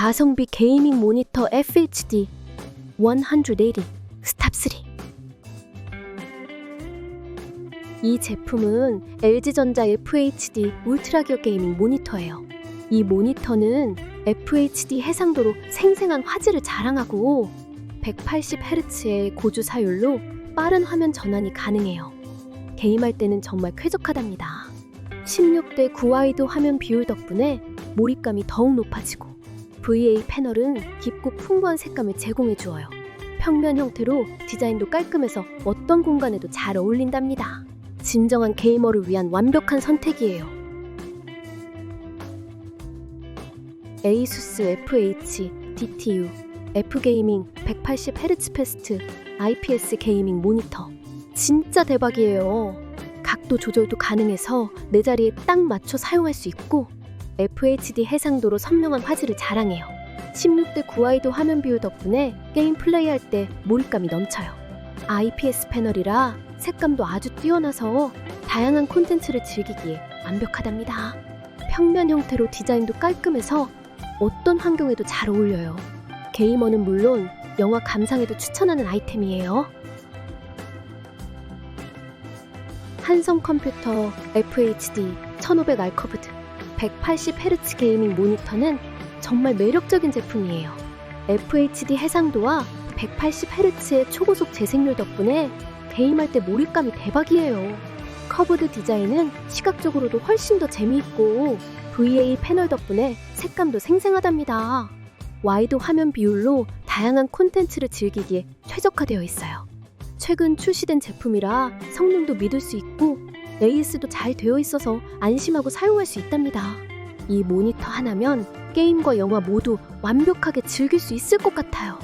가성비 게이밍 모니터 FHD 180 스탑 3. 이 제품은 LG전자 FHD 울트라 기어 게이밍 모니터예요. 이 모니터는 FHD 해상도로 생생한 화질을 자랑하고 180Hz의 고주 사율로 빠른 화면 전환이 가능해요. 게임할 때는 정말 쾌적하답니다. 16대 9와이드 화면 비율 덕분에 몰입감이 더욱 높아지고 VA 패널은 깊고 풍부한 색감을 제공해 주어요. 평면 형태로 디자인도 깔끔해서 어떤 공간에도 잘 어울린답니다. 진정한 게이머를 위한 완벽한 선택이에요. ASUS FH DTU F게이밍 180Hz 패스트 IPS 게이밍 모니터 진짜 대박이에요. 각도 조절도 가능해서 내 자리에 딱 맞춰 사용할 수 있고 FHD 해상도로 선명한 화질을 자랑해요. 16대 9와이드 화면 비율 덕분에 게임 플레이할 때 몰입감이 넘쳐요. IPS 패널이라 색감도 아주 뛰어나서 다양한 콘텐츠를 즐기기에 완벽하답니다. 평면 형태로 디자인도 깔끔해서 어떤 환경에도 잘 어울려요. 게이머는 물론 영화 감상에도 추천하는 아이템이에요. 한성 컴퓨터 FHD 1500 알커브드 180Hz 게이밍 모니터는 정말 매력적인 제품이에요. FHD 해상도와 180Hz의 초고속 재생률 덕분에 게임할 때 몰입감이 대박이에요. 커브드 디자인은 시각적으로도 훨씬 더 재미있고 VA 패널 덕분에 색감도 생생하답니다. 와이드 화면 비율로 다양한 콘텐츠를 즐기기에 최적화되어 있어요. 최근 출시된 제품이라 성능도 믿을 수 있고 AS도 잘 되어 있어서 안심하고 사용할 수 있답니다. 이 모니터 하나면 게임과 영화 모두 완벽하게 즐길 수 있을 것 같아요.